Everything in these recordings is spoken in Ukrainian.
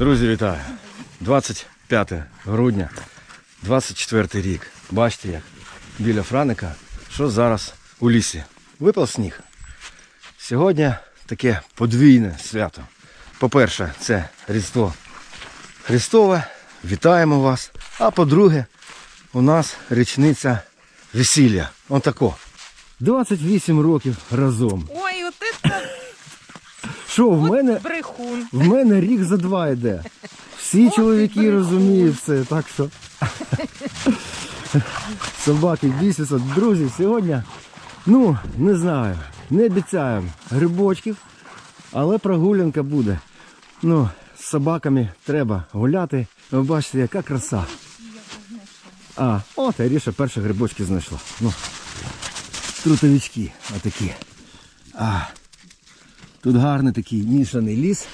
Друзі, вітаю! 25 грудня, 24 рік. Бачите, як біля Франика, що зараз у лісі. Випав сніг. Сьогодні таке подвійне свято. По-перше, це Різдво Христове. Вітаємо вас. А по-друге, у нас річниця весілля. Отако. 28 років разом. От Що, в мене брехун. В мене рік за два йде. Всі чоловіки розуміють все, так що. Собаки бісяться. Друзі, сьогодні, ну, не знаю, не обіцяємо грибочків, але прогулянка буде. Ну, з собаками треба гуляти. Ви бачите, яка краса. А, от Аріша перші грибочки знайшла. Ну, трутовички отакі. А, Тут гарний такий мішаний ліс.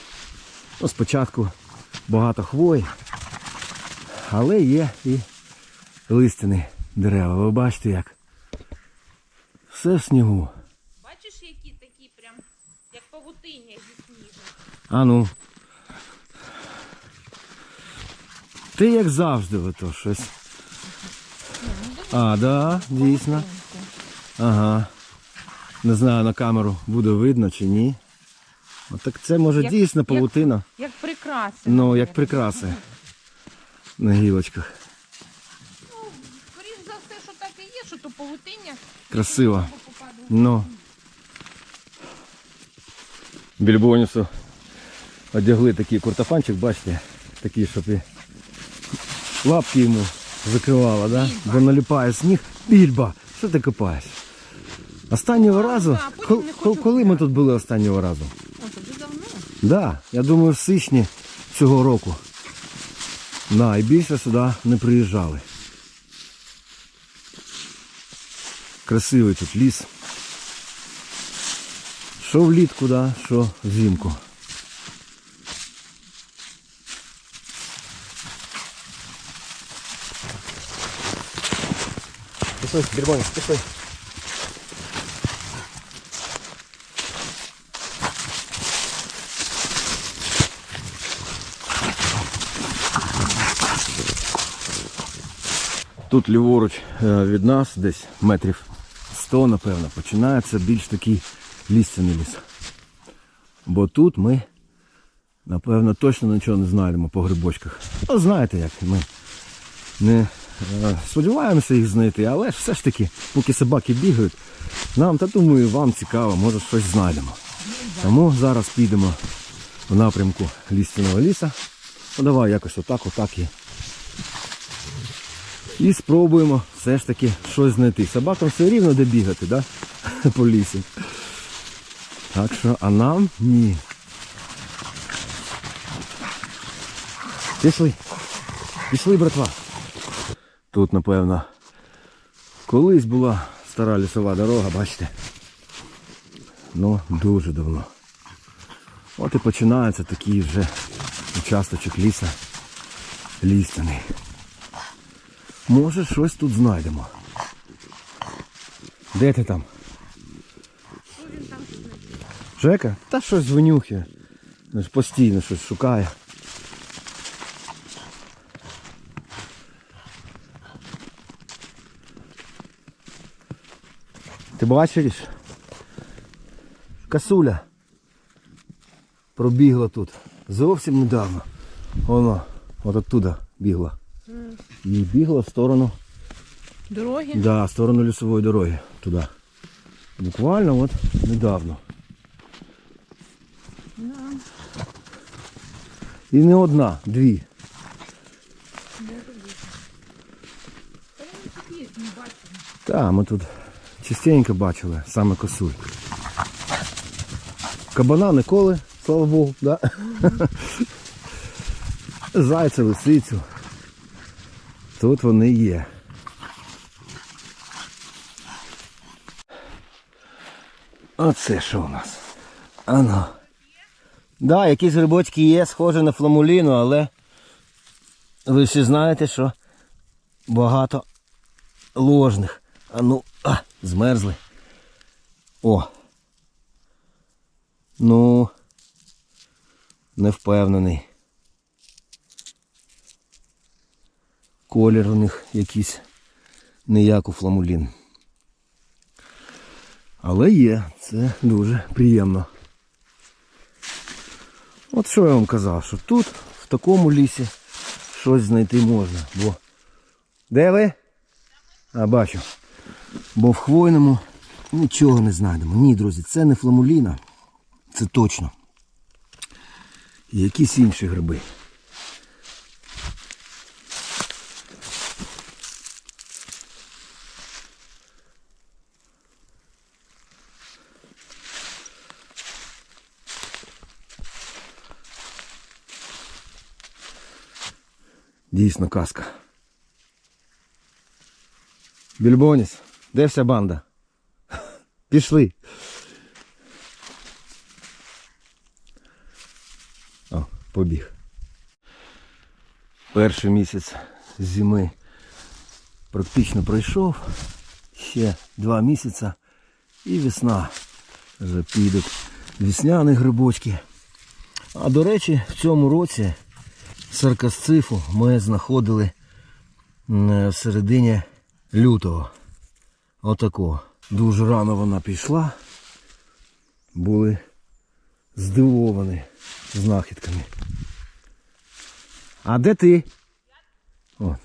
Ну, спочатку багато хвої, але є і листяні дерева. Ви бачите як. Все в снігу. Бачиш, які такі прям, як павутиння зі снігу. А ну. Ти як завжди ото щось. А, да, дійсно. Ага. Не знаю на камеру буде видно чи ні. Так це може Як- дійсно павутина. Як прикраси. Ну, як прикраси на гілочках. Ну, Скоріш за все, що так і є, що то павутиння Красиво. Ну. Більбонісу одягли такий куртофанчик, бачите, такий, щоб і лапки йому закривало, да? бо наліпає сніг. Більба, що ти копаєш? Останнього разу, кол- хочу коли ми тут були останнього разу? О, то вже давно. Да, я думаю, в січні цього року. На, і більше сюди не приїжджали. Красивий тут ліс. Що влітку, да, що взимку. Пішли, Бірбоні, пішли. Тут ліворуч е, від нас, десь метрів 100, напевно, починається більш такий лісцяний ліс. Бо тут ми, напевно, точно нічого не знайдемо по грибочках. Ну, знаєте як, ми не е, сподіваємося їх знайти, але все ж таки, поки собаки бігають, нам, та думаю, вам цікаво, може щось знайдемо. Тому зараз підемо в напрямку лістяного ліса. Ну давай якось отак, отак і і спробуємо все ж таки щось знайти. Собакам все рівно де бігати, да? По лісі. Так що, а нам ні. Пішли. Пішли, братва. Тут, напевно, колись була стара лісова дорога, бачите? Ну, дуже давно. От і починається такий вже участочок ліса. Лістяний. Може щось тут знайдемо. Де ти там? Жека? Та щось винюхає. Постійно щось шукає. Ти бачиш? Касуля пробігла тут. Зовсім недавно. Воно, от оттуда бігла. І бігла в сторону, Дороги. да, в сторону лісової дороги. Туди. Буквально от недавно. І не одна, дві. Так, ми тут частенько бачили саме косуль. Кабана ніколи, слава Богу, да? Зайця, лисицю. Тут вони є. Оце що у нас? Ано. Да, якісь грибочки є, схожі на фламуліну, але ви всі знаєте, що багато ложних. А ну, а, змерзли. О. Ну, не впевнений. Колір у них якийсь не як у фламулін. Але є, це дуже приємно. От що я вам казав, що тут, в такому лісі, щось знайти можна. Бо... Де ви? А, бачу. Бо в хвойному нічого не знайдемо. Ні, друзі, це не фламуліна. Це точно. І якісь інші гриби. Дійсно казка. Більбоніс, де вся банда? Пішли. О, побіг. Перший місяць зими практично пройшов. Ще два місяці і весна. Вже підуть весняні грибочки. А до речі, в цьому році саркасцифу ми знаходили в середині лютого. Отако. Дуже рано вона пішла. Були здивовані знахідками. А де ти? От.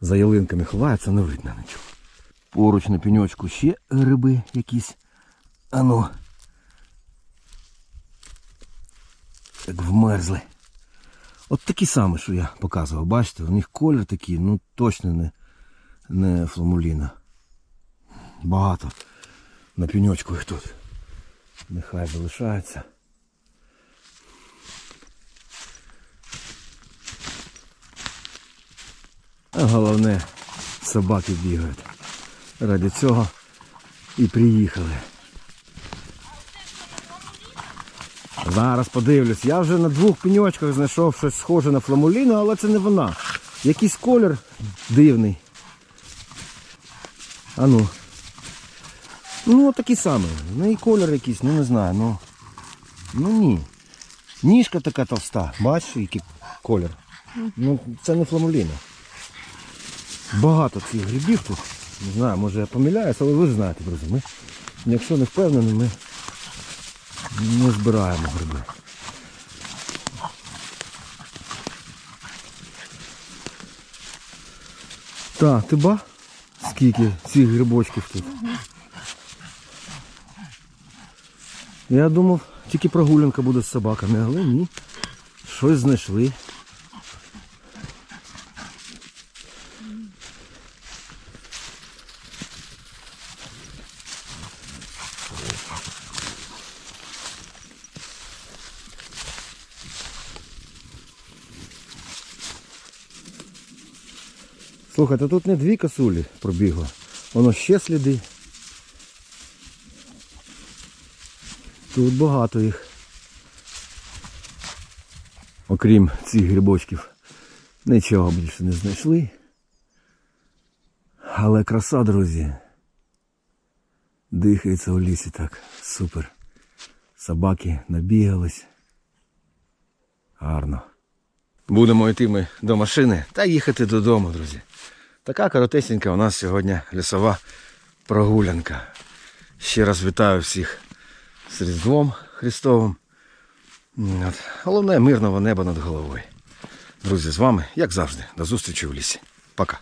За ялинками ховається, не видно нічого. Поруч на пеньочку ще гриби якісь. Ану. Як вмерзли. От такі самі, що я показував. Бачите, у них колір такий, ну точно не, не фламуліна. Багато на пеньочку їх тут. Нехай залишається. А головне, собаки бігають. Ради цього і приїхали. Зараз подивлюсь. Я вже на двох пеньочках знайшов щось схоже на фламуліну, але це не вона. Якийсь колір дивний. А ну. Ну, такий самий. Ну і колір якийсь, ну не знаю, ну. Ну ні. Ніжка така товста. Бачиш, який колір. Ну, це не фламуліна. Багато цих грибів тут. Не знаю, може я помиляюсь, але ви ж знаєте, друзі. Ми, якщо не впевнені, ми не збираємо гриби. Так, ти ба? Скільки цих грибочків тут? Я думав, тільки прогулянка буде з собаками, але ні. Щось знайшли. Слухайте, тут не дві косулі пробігло. Воно ще сліди. Тут багато їх. Окрім цих грибочків. Нічого більше не знайшли. Але краса, друзі. Дихається у лісі так. Супер. Собаки набігались. Гарно. Будемо йти ми до машини та їхати додому, друзі. Така коротесенька у нас сьогодні лісова прогулянка. Ще раз вітаю всіх з Різдвом Христовим. От. Головне мирного неба над головою. Друзі, з вами, як завжди, до зустрічі в лісі. Пока.